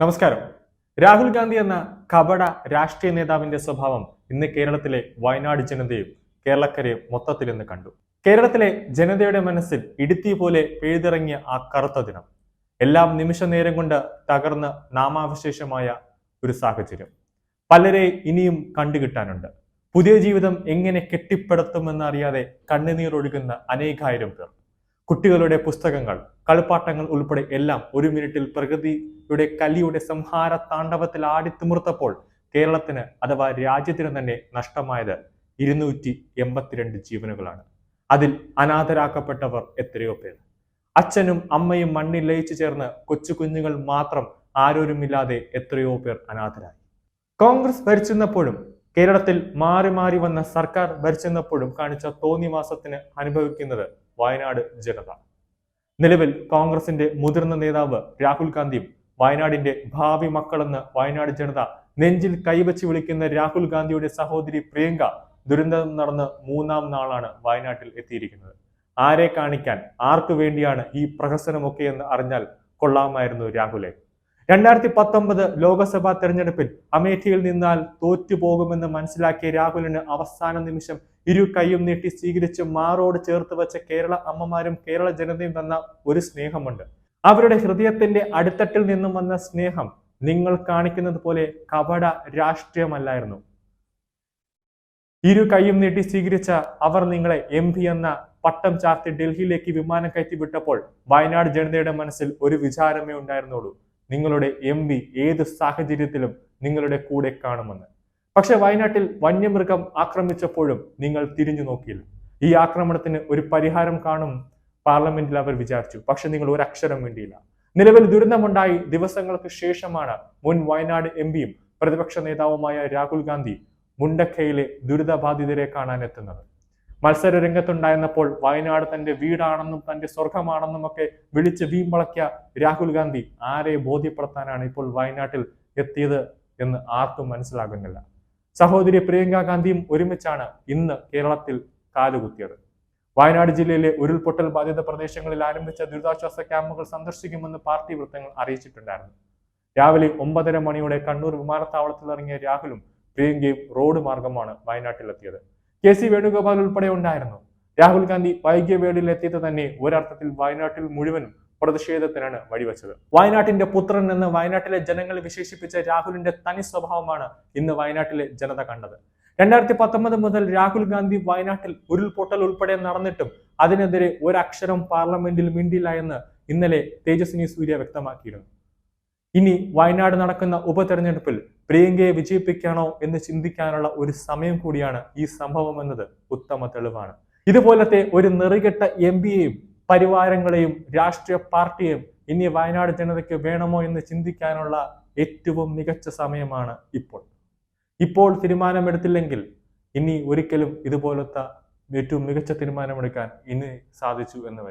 നമസ്കാരം. രാഹുൽ ഗാന്ധി എന്ന കപട രാഷ്ട്രീയ നേതാവിന്റെ സ്വഭാവം ഇന്ന് കേരളത്തിലെ വയനാട് ജനതയും കേരളക്കരയും മൊത്തത്തിൽ ഇന്ന് കണ്ടു. കേരളത്തിലെ ജനതയുടെ മനസ്സിൽ ഇടുത്തി പോലെ പെഴുതിറങ്ങിയ ആ കറുത്ത ദിനം എല്ലാം നിമിഷ നേരം കൊണ്ട് തകർന്ന് നാമാവശേഷമായ ഒരു സാഹചര്യം. പലരെ ഇനിയും കണ്ടുകിട്ടാനുണ്ട്. പുതിയ ജീവിതം എങ്ങനെ കെട്ടിപ്പടുത്തുമെന്ന് അറിയാതെ കണ്ണുനീർ ഒഴുകുന്ന അനേകായിരം പേർ. കുട്ടികളുടെ പുസ്തകങ്ങൾ കളിപ്പാട്ടങ്ങൾ ഉൾപ്പെടെ എല്ലാം ഒരു മിനിറ്റിൽ പ്രകൃതിയുടെ കലിയുടെ സംഹാര താണ്ഡവത്തിൽ ആടിത്തിമിർത്തപ്പോൾ കേരളത്തിന് അഥവാ രാജ്യത്തിന് തന്നെ നഷ്ടമായത് ഇരുന്നൂറ്റി എൺപത്തിരണ്ട് ജീവനുകളാണ്. അതിൽ അനാഥരാക്കപ്പെട്ടവർ എത്രയോ പേർ. അച്ഛനും അമ്മയും മണ്ണിൽ ലയിച്ചു ചേർന്ന് കൊച്ചു കുഞ്ഞുങ്ങൾ മാത്രം ആരോരുമില്ലാതെ എത്രയോ പേർ അനാഥരായി. കോൺഗ്രസ് ഭരിച്ചിരുന്നപ്പോഴും കേരളത്തിൽ മാറി മാറി വന്ന സർക്കാർ ഭരിച്ചിരുന്നപ്പോഴും കാണിച്ച തോന്നിവാസത്തിന് അനുഭവിക്കുന്നത് വയനാട് ജനത. നിലവിൽ കോൺഗ്രസിന്റെ മുതിർന്ന നേതാവ് രാഹുൽ ഗാന്ധിയും വയനാടിന്റെ ഭാവി മക്കളെന്ന് വയനാട് ജനത നെഞ്ചിൽ കൈവച്ച് വിളിക്കുന്ന രാഹുൽ ഗാന്ധിയുടെ സഹോദരി പ്രിയങ്ക ദുരന്തം നടന്ന് മൂന്നാം നാളാണ് വയനാട്ടിൽ എത്തിയിരിക്കുന്നത്. ആരെ കാണിക്കാൻ ആർക്കു വേണ്ടിയാണ് ഈ പ്രഹസനമൊക്കെ എന്ന് അറിഞ്ഞാൽ കൊള്ളാമായിരുന്നു രാഹുലെ. രണ്ടായിരത്തി പത്തൊമ്പത് ലോക്സഭാ തെരഞ്ഞെടുപ്പിൽ അമേഠിയിൽ നിന്നാൽ തോറ്റുപോകുമെന്ന് മനസ്സിലാക്കിയ രാഹുലിന് അവസാന നിമിഷം ഇരു കൈയും നീട്ടി സ്വീകരിച്ച് മാറോട് ചേർത്ത് വെച്ച കേരള അമ്മമാരും കേരള ജനതയും തന്ന ഒരു സ്നേഹമുണ്ട്. അവരുടെ ഹൃദയത്തിന്റെ അടിത്തട്ടിൽ നിന്നും വന്ന സ്നേഹം നിങ്ങൾ കാണിക്കുന്നത് പോലെ കപട രാഷ്ട്രീയമല്ലായിരുന്നു. ഇരു കൈയും നീട്ടി സ്വീകരിച്ച അവർ നിങ്ങളെ എം പി എന്ന പട്ടം ചാർത്തി ഡൽഹിയിലേക്ക് വിമാനം കയറ്റി വിട്ടപ്പോൾ വയനാട് ജനതയുടെ മനസ്സിൽ ഒരു വിചാരമേ ഉണ്ടായിരുന്നുള്ളൂ. നിങ്ങളുടെ എം ഏത് സാഹചര്യത്തിലും നിങ്ങളുടെ കൂടെ കാണുമെന്ന്. പക്ഷെ വയനാട്ടിൽ വന്യമൃഗം ആക്രമിച്ചപ്പോഴും നിങ്ങൾ തിരിഞ്ഞു നോക്കിയില്ല. ഈ ആക്രമണത്തിന് ഒരു പരിഹാരം കാണും പാർലമെന്റിൽ അവർ വിചാരിച്ചു. പക്ഷെ നിങ്ങൾ ഒരു അക്ഷരം വേണ്ടിയില്ല നിലവിൽ ദുരന്തമുണ്ടായി ദിവസങ്ങൾക്ക് ശേഷമാണ് മുൻ വയനാട് എം പിയും പ്രതിപക്ഷ നേതാവുമായ രാഹുൽ ഗാന്ധി മുണ്ടക്കയിലെ ദുരിതബാധിതരെ കാണാൻ എത്തുന്നത്. മത്സര രംഗത്തുണ്ടായിരുന്നപ്പോൾ വയനാട് തന്റെ വീടാണെന്നും തന്റെ സ്വർഗമാണെന്നും ഒക്കെ വിളിച്ച് വീമ്പളക്കിയ രാഹുൽ ഗാന്ധി ആരെ ബോധ്യപ്പെടുത്താനാണ് ഇപ്പോൾ വയനാട്ടിൽ എത്തിയത് എന്ന് ആർക്കും മനസ്സിലാകുന്നില്ല. സഹോദരി പ്രിയങ്ക ഗാന്ധിയും ഒരുമിച്ചാണ് ഇന്ന് കേരളത്തിൽ കാലുകുത്തിയത്. വയനാട് ജില്ലയിലെ ഉരുൾപൊട്ടൽ ബാധിത പ്രദേശങ്ങളിൽ ആരംഭിച്ച ദുരിതാശ്വാസ ക്യാമ്പുകൾ സന്ദർശിക്കുമെന്ന് പാർട്ടി വൃത്തങ്ങൾ അറിയിച്ചിട്ടുണ്ടായിരുന്നു. രാവിലെ ഒമ്പതര മണിയോടെ കണ്ണൂർ വിമാനത്താവളത്തിൽ ഇറങ്ങിയ രാഹുലും പ്രിയങ്കയും റോഡ് മാർഗമാണ് വയനാട്ടിലെത്തിയത്. കെ സി വേണുഗോപാൽ ഉൾപ്പെടെ ഉണ്ടായിരുന്നു. രാഹുൽ ഗാന്ധി വൈകിയ വേളിൽ എത്തിയത് തന്നെ ഒരർത്ഥത്തിൽ വയനാട്ടിൽ മുഴുവനും പ്രതിഷേധത്തിനാണ് വഴിവെച്ചത്. വയനാട്ടിന്റെ പുത്രൻ എന്ന് വയനാട്ടിലെ ജനങ്ങൾ വിശേഷിപ്പിച്ച രാഹുലിന്റെ തനി സ്വഭാവമാണ് ഇന്ന് വയനാട്ടിലെ ജനത കണ്ടത്. രണ്ടായിരത്തി പത്തൊമ്പത് മുതൽ രാഹുൽ ഗാന്ധി വയനാട്ടിൽ ഉരുൾപൊട്ടൽ ഉൾപ്പെടെ നടന്നിട്ടും അതിനെതിരെ ഒരക്ഷരം പാർലമെന്റിൽ മിണ്ടില്ല എന്ന് ഇന്നലെ തേജസ്വിനി സൂര്യ വ്യക്തമാക്കിയിരുന്നു. ഇനി വയനാട് നടക്കുന്ന ഉപതെരഞ്ഞെടുപ്പിൽ പ്രിയങ്കയെ വിജയിപ്പിക്കണോ എന്ന് ചിന്തിക്കാനുള്ള ഒരു സമയം കൂടിയാണ് ഈ സംഭവം എന്നത് ഉത്തമ തെളിവാണ്. ഇതുപോലത്തെ ഒരു നെറികെട്ട എം പിയെയും പരിവാരങ്ങളെയും രാഷ്ട്രീയ പാർട്ടിയെയും ഇനി വയനാട് ജനതയ്ക്ക് വേണമോ എന്ന് ചിന്തിക്കാനുള്ള ഏറ്റവും മികച്ച സമയമാണ് ഇപ്പോൾ. ഇപ്പോൾ തീരുമാനമെടുത്തില്ലെങ്കിൽ ഇനി ഒരിക്കലും ഇതുപോലത്തെ ഏറ്റവും മികച്ച തീരുമാനമെടുക്കാൻ ഇനി സാധിച്ചു എന്ന് വരും.